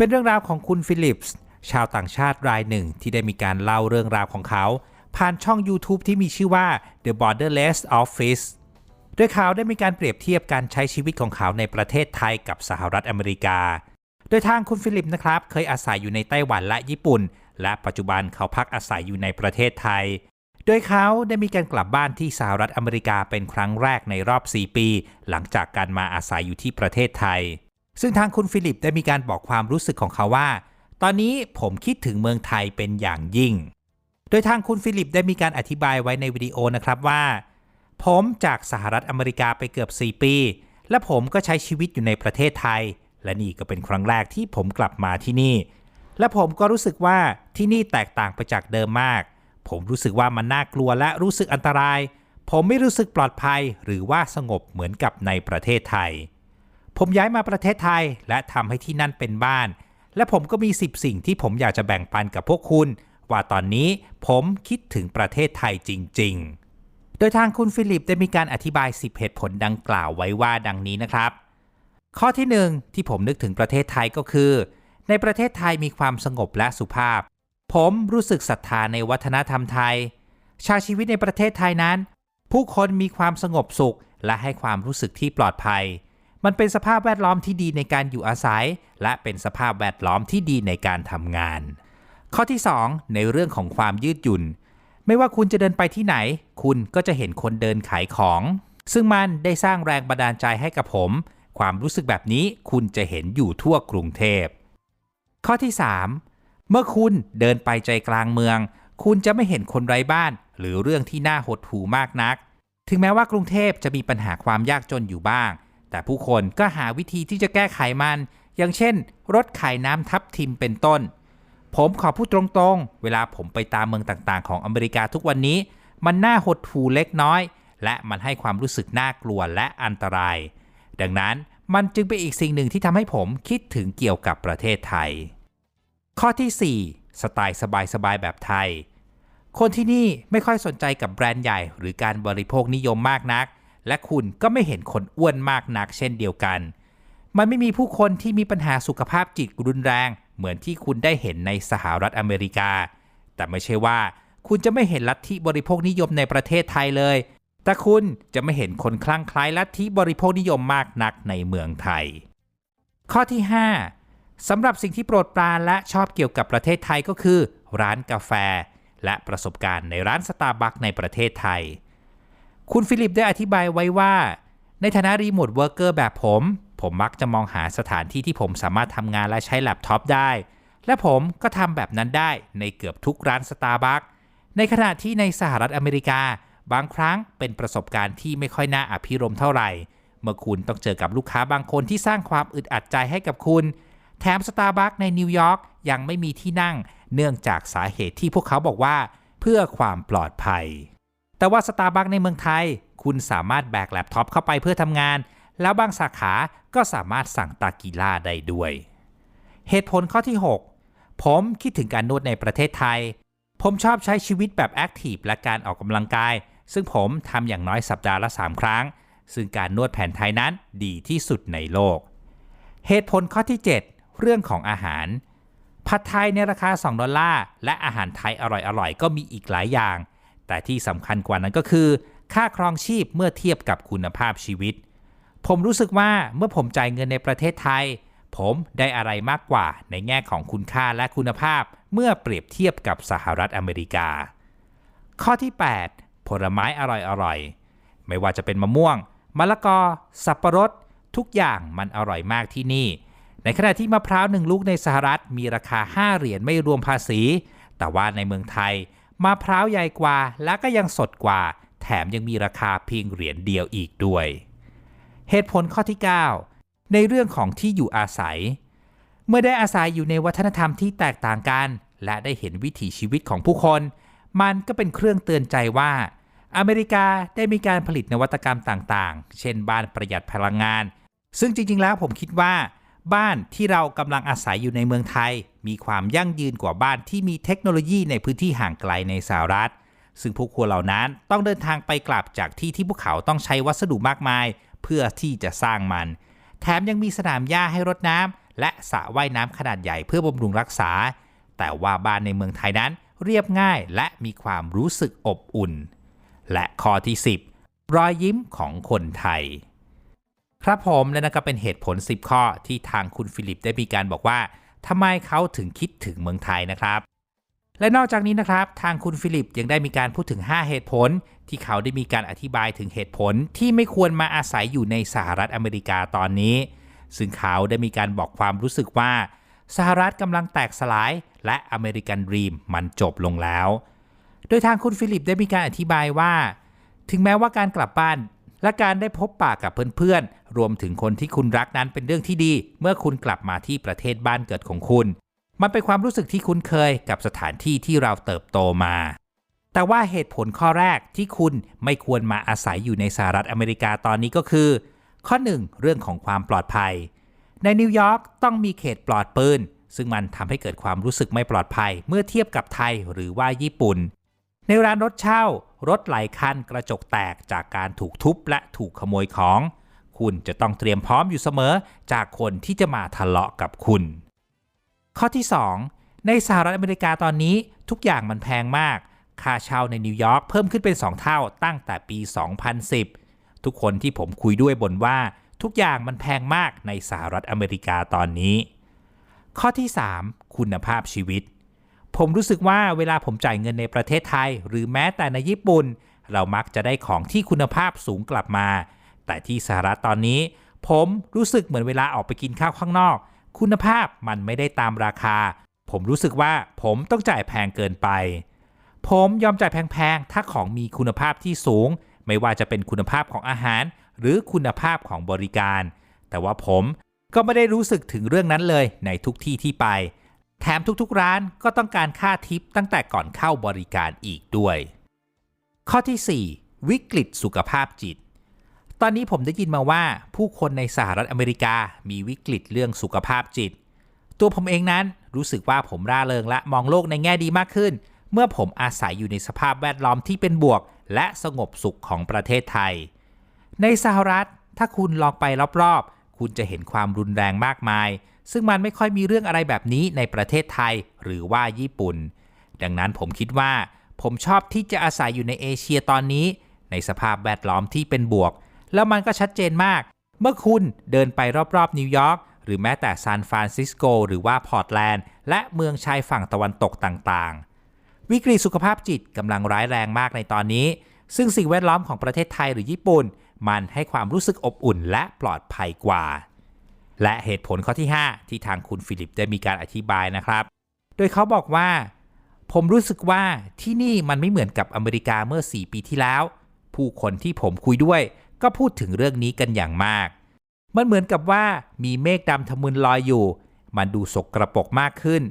เป็นเรื่องราวของคุณฟิลิปส์ชาวต่างชาติรายหนึ่งที่ได้มีการเล่าเรื่องราวของเขา ผ่านช่อง YouTube ที่มีชื่อว่า The Borderless Office โดยเขาได้มีการเปรียบเทียบการใช้ชีวิตของเขาในประเทศไทยกับสหรัฐอเมริกา โดยทางคุณฟิลิปนะครับ เคยอาศัยอยู่ในไต้หวันและญี่ปุ่น และปัจจุบันเขาพักอาศัยอยู่ในประเทศไทย โดยเขาได้มีการกลับบ้านที่สหรัฐอเมริกาเป็นครั้งแรกในรอบ 4 ปี หลังจากการมาอาศัยอยู่ที่ประเทศไทย ซึ่งทางคุณฟิลิปได้มีการบอกความรู้สึกของเขาว่า ตอนนี้ผมคิดถึงเมืองไทยเป็นอย่างยิ่ง โดยทางคุณฟิลิปได้มีการอธิบายไว้ในวิดีโอนะครับว่า ผมจากสหรัฐอเมริกาไปเกือบ 4 ปี และผมก็ใช้ชีวิตอยู่ในประเทศไทย และนี่ก็เป็นครั้งแรกที่ผมกลับมาที่นี่ และผมก็รู้สึกว่าที่นี่แตกต่างไปจากเดิมมาก ผมรู้สึกว่ามันน่ากลัวและรู้สึกอันตราย ผมไม่รู้สึกปลอดภัย หรือว่าสงบเหมือนกับในประเทศไทย ผมย้ายมาประเทศไทยและทำให้ที่นั่นเป็นบ้าน และผมก็มี 10 สิ่งที่ผมอยากจะแบ่งปันกับพวกคุณ ว่าตอนนี้ผมคิดถึงประเทศไทยจริง ๆ โดยทางคุณฟิลิปได้มีการอธิบาย 10 เหตุผลดังกล่าวไว้ว่าดังนี้นะครับ ข้อที่หนึ่งที่ผมนึกถึงประเทศไทยก็คือ ในประเทศไทยมีความสงบและสุภาพ ผมรู้สึกศรัทธาในวัฒนธรรมไทย ชาชีวิตในประเทศไทยนั้น ผู้คนมีความสงบสุขและให้ความรู้สึกที่ปลอดภัย มันเป็นสภาพแวดล้อมที่ดีในการอยู่อาศัย และเป็นสภาพแวดล้อมที่ดีในการทำงาน ข้อที่ 2 ในเรื่องของความยืดหยุ่น ไม่ว่าคุณจะเดินไปที่ไหน คุณก็จะเห็นคนเดินขายของ ซึ่งมันได้สร้างแรงบันดาลใจให้กับผม ความรู้สึกแบบนี้คุณจะเห็นอยู่ทั่วกรุงเทพ ข้อที่ 3 เมื่อคุณเดินไปใจกลางเมือง คุณจะไม่เห็นคนไร้บ้าน หรือเรื่องที่น่าหดหู่มากนัก ถึงแม้ว่ากรุงเทพจะมีปัญหาความยากจนอยู่บ้าง แต่ผู้คนก็หาวิธีที่จะแก้ไขมัน อย่างเช่น รถขายน้ำทับทิมเป็นต้น ผมขอพูดตรงๆ เวลาผมไปตามเมืองต่างๆ ของอเมริกาทุกวันนี้ มันน่าหดหู่เล็กน้อย และมันให้ความรู้สึกน่ากลัวและอันตราย ดังนั้นมันจึงเป็นอีกสิ่งหนึ่งที่ทำให้ผมคิดถึงเกี่ยวกับประเทศไทย ข้อที่ 4 สไตล์สบายๆแบบไทย คนที่นี่ไม่ค่อยสนใจกับแบรนด์ใหญ่ หรือการบริโภคนิยมมากนัก และคุณก็ไม่เห็นคนอ้วนมากนักเช่นเดียวกัน มันไม่มีผู้คนที่มีปัญหาสุขภาพจิตรุนแรง เหมือนที่คุณได้เห็นในสหรัฐอเมริกา แต่ไม่ใช่ว่าคุณจะไม่เห็นลัทธิบริโภคนิยมในประเทศไทยเลย แต่คุณจะไม่เห็นคนคลั่งไคล้ลัทธิบริโภคนิยมมากนักในเมืองไทย ข้อที่ 5สำหรับสิ่งที่โปรดปรานและชอบเกี่ยวกับประเทศไทยก็คือ ร้านกาแฟ และประสบการณ์ในร้านสตาร์บัคในประเทศไทย คุณฟิลิปได้อธิบายไว้ว่า ในฐานะรีโมทเวิร์กเกอร์แบบผม ผมมักจะมองหาสถานที่ที่ผมสามารถทำงานและใช้แล็ปท็อปได้ และผมก็ทำแบบนั้นได้ในเกือบทุกร้านสตาร์บัคในขณะที่ในสหรัฐอเมริกา บางครั้งเป็นประสบการณ์ที่ไม่ค่อยน่าอภิรมเท่าไหร่ เมื่อคุณต้องเจอกับลูกค้าบางคนที่สร้างความอึดอัดใจให้กับคุณ แถมสตาร์บัคในนิวยอร์กยังไม่มีที่นั่ง เนื่องจากสาเหตุที่พวกเขาบอกว่า เพื่อความปลอดภัย แต่ว่าสตาร์บัคในเมืองไทย คุณสามารถแบกแล็ปท็อปเข้าไปเพื่อทำงาน แล้วบางสาขาก็สามารถสั่งตากีล่าได้ด้วย เหตุผลข้อที่ 6 ผมคิดถึงการนวดในประเทศไทย ผมชอบใช้ชีวิตแบบแอคทีฟและการออกกำลังกาย ซึ่งผมทำอย่างน้อยสัปดาห์ละ 3 ครั้ง ซึ่งการนวดแผนไทยนั้นดีที่สุดในโลก เหตุผลข้อที่ 7 เรื่องของอาหารผัดไทยในราคา 2 ดอลลาร์ และอาหารไทยอร่อยๆ ก็มีอีกหลายอย่าง แต่ที่สำคัญกว่านั้นก็คือ ค่าครองชีพเมื่อเทียบกับคุณภาพชีวิต ผมรู้สึกว่าเมื่อผมจ่ายเงินในประเทศไทย ผมได้อะไรมากกว่าในแง่ของคุณค่าและคุณภาพ เมื่อเปรียบเทียบกับสหรัฐอเมริกา ข้อที่ 8 ผลไม้อร่อยๆไม่ว่าจะเป็นมะม่วงมะละกอ สับปะรด ทุกอย่างมันอร่อยมากที่นี่ ในขณะที่มะพร้าวหนึ่งลูกในสหรัฐมีราคา 5 เหรียญไม่รวมภาษี แต่ว่าในเมืองไทย มะพร้าวใหญ่กว่าและก็ยังสดกว่า แถมยังมีราคาเพียงเหรียญเดียวอีกด้วย เหตุผลข้อที่ 9 ในเรื่องของที่อยู่อาศัย เมื่อได้อาศัยอยู่ในวัฒนธรรมที่แตกต่างกัน และได้เห็นวิถีชีวิตของผู้คน มันก็เป็นเครื่องเตือนใจว่า อเมริกาได้มีการผลิตนวัตกรรมต่างๆ เช่นบ้านประหยัดพลังงาน ซึ่งจริงๆแล้วผมคิดว่า บ้านที่เรากำลังอาศัยอยู่ในเมืองไทย มีความยั่งยืนกว่าบ้านที่มีเทคโนโลยีในพื้นที่ห่างไกลในสหรัฐ ซึ่งผู้คนเหล่านั้นต้องเดินทางไปกลับจากที่ที่พวกเขาต้องใช้วัสดุมากมาย เพื่อที่จะสร้างมัน แถมยังมีสนามหญ้าให้รดน้ำและสระว่ายน้ำขนาดใหญ่เพื่อบำรุงรักษา แต่ว่าบ้านในเมืองไทยนั้นเรียบง่ายและมีความรู้สึกอบอุ่น และข้อที่ 10 รอยยิ้มของคนไทย ครับผมและนั่นก็เป็นเหตุผล 10 ข้อที่ทางคุณฟิลิปได้มีการบอกว่าทำไมเขาถึงคิดถึงเมืองไทยนะครับ และนอกจากนี้นะครับ ทางคุณฟิลิปยังได้มีการพูดถึง 5 เหตุผล ที่เขาได้มีการอธิบายถึงเหตุผลที่ไม่ควรมาอาศัยอยู่ในสหรัฐอเมริกาตอนนี้ ซึ่งเขาได้มีการบอกความรู้สึกว่า สหรัฐกำลังแตกสลาย และอเมริกันดรีมมันจบลงแล้ว โดยทางคุณฟิลิปได้มีการอธิบายว่า ถึงแม้ว่าการกลับบ้านและการได้พบปะกับเพื่อนๆ รวมถึงคนที่คุณรักนั้นเป็นเรื่องที่ดี เมื่อคุณกลับมาที่ประเทศบ้านเกิดของคุณ มันเป็นความรู้สึกที่คุ้นเคยกับสถานที่ที่เราเติบโตมา แต่ว่าเหตุผลข้อแรกที่คุณไม่ควรมาอาศัยอยู่ในสหรัฐอเมริกาตอนนี้ก็คือ ข้อ 1 เรื่องของความปลอดภัย ในนิวยอร์กต้องมีเขตปลอดปืนซึ่งมันทำให้เกิดความรู้สึกไม่ปลอดภัยเมื่อเทียบกับไทยหรือว่าญี่ปุ่น ในร้านรถเช่ารถหลายคันกระจกแตกจากการถูกทุบและถูกขโมยของ คุณจะต้องเตรียมพร้อมอยู่เสมอจากคนที่จะมาทะเลาะกับคุณ ข้อที่ 2 ในสหรัฐอเมริกาตอนนี้ทุกอย่างมันแพงมาก ค่าเช่าในนิวยอร์กเพิ่มขึ้นเป็น 2 เท่าตั้งแต่ปี 2010 ทุกคนที่ผมคุยด้วยบ่นว่าทุกอย่างมันแพงมากในสหรัฐอเมริกาตอนนี้ ข้อที่ 3 คุณภาพชีวิต ผมรู้สึกว่าเวลาผมจ่ายเงินในประเทศไทย หรือแม้แต่ในญี่ปุ่น เรามักจะได้ของที่คุณภาพสูงกลับมา แต่ที่สหรัฐตอนนี้ ผมรู้สึกเหมือนเวลาออกไปกินข้าวข้างนอก คุณภาพมันไม่ได้ตามราคา ผมรู้สึกว่าผมต้องจ่ายแพงเกินไป ผมยอมจ่ายแพงๆถ้าของมีคุณภาพที่สูง ไม่ว่าจะเป็นคุณภาพของอาหาร หรือคุณภาพของบริการ แต่ว่าผมก็ไม่ได้รู้สึกถึงเรื่องนั้นเลยในทุกที่ที่ไป แถมทุกๆร้านก็ต้องการค่าทิปตั้งแต่ก่อนเข้าบริการอีกด้วย ข้อที่ 4 วิกฤตสุขภาพจิต ตอนนี้ผมได้ยินมาว่าผู้คนในสหรัฐอเมริกามีวิกฤตเรื่องสุขภาพจิต ตัวผมเองนั้นรู้สึกว่าผมร่าเริงและมองโลกในแง่ดีมากขึ้น เมื่อผมอาศัยอยู่ในสภาพแวดล้อมที่เป็นบวก และสงบสุขของประเทศไทย ในสหรัฐถ้าคุณลองไปรอบๆ คุณจะเห็นความรุนแรงมากมาย ซึ่งมันไม่ค่อยมีเรื่องอะไรแบบนี้ในประเทศไทยหรือว่าญี่ปุ่น ดังนั้นผมคิดว่า ผมชอบที่จะอาศัยอยู่ในเอเชียตอนนี้ ในสภาพแวดล้อมที่เป็นบวก แล้วมันก็ชัดเจนมาก เมื่อคุณเดินไปรอบๆนิวยอร์กหรือแม้แต่ซานฟรานซิสโกหรือว่าพอร์ตแลนด์ และเมืองชายฝั่งตะวันตกต่างๆ วิกฤตสุขภาพจิตกำลังร้ายแรงมากในตอนนี้ ซึ่งสิ่งแวดล้อมของประเทศไทยหรือญี่ปุ่น มันให้ความรู้สึกอบอุ่นและปลอดภัยกว่า และเหตุผลข้อที่ 5 ที่ทางคุณฟิลิปได้มีการอธิบายนะครับ โดยเขาบอกว่า ผมรู้สึกว่าที่นี่มันไม่เหมือนกับอเมริกาเมื่อ 4 ปีที่แล้ว ผู้คนที่ผมคุยด้วย ก็พูดถึงเรื่องนี้กันอย่างมาก มันเหมือนกับว่ามีเมฆดำทะมึนลอยอยู่ มันดูสกรปรกมากขึ้น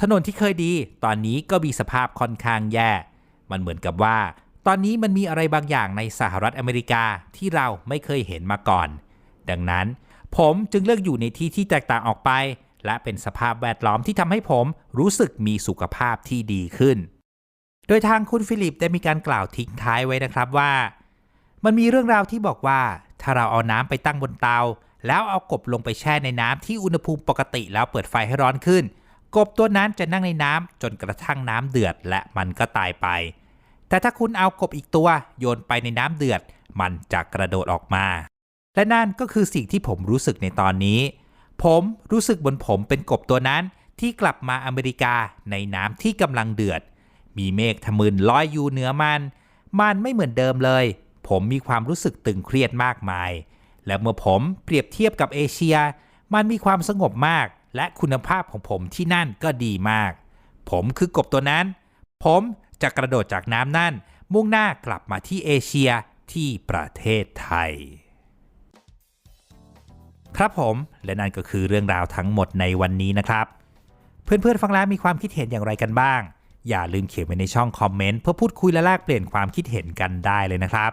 ถนนที่เคยดี ตอนนี้ก็มีสภาพค่อนข้างแย่ มันเหมือนกับว่า ตอนนี้มันมีอะไรบางอย่างในสหรัฐอเมริกาที่เราไม่เคยเห็นมาก่อน ดังนั้น ผมจึงเลือกอยู่ในที่ที่แตกต่างออกไป และเป็นสภาพแวดล้อมที่ทำให้ผมรู้สึกมีสุขภาพที่ดีขึ้น โดยทางคุณฟิลิปได้มีการกล่าวทิ้งท้ายไว้นะครับว่า มันมีเรื่องราวที่บอกว่า ถ้าเราเอาน้ำไปตั้งบนเตา แล้วเอากบลงไปแช่ในน้ำที่อุณหภูมิปกติแล้วเปิดไฟให้ร้อนขึ้น กบตัวนั้นจะนั่งในน้ำจนกระทั่งน้ำเดือดและมันก็ตายไป แต่ถ้าคุณเอากบอีกตัวโยนไปในน้ำเดือด มันจะกระโดดออกมา และนั่นก็คือสิ่งที่ผมรู้สึกในตอนนี้ ผมรู้สึกบนผมเป็นกบตัวนั้นที่กลับมาอเมริกาในน้ำที่กำลังเดือด มีเมฆทะมึนลอยอยู่เหนือมัน มันไม่เหมือนเดิมเลย ผมมีความรู้สึกตึงเครียดมากมาย และเมื่อผมเปรียบเทียบกับเอเชีย มันมีความสงบมาก และคุณภาพของผมที่นั่นก็ดีมาก ผมคือกบตัวนั้น ผมจะกระโดดจากน้ำนั่น มุ่งหน้ากลับมาที่เอเชียที่ประเทศไทย ครับผมและนั่นก็คือเรื่องราวทั้งหมดในวันนี้นะครับ เพื่อนๆฟังแล้วมีความคิดเห็นอย่างไรกันบ้าง อย่าลืมเขียนไว้ในช่องคอมเมนต์เพื่อพูดคุยและแลกเปลี่ยนความคิดเห็นกันได้เลยนะครับ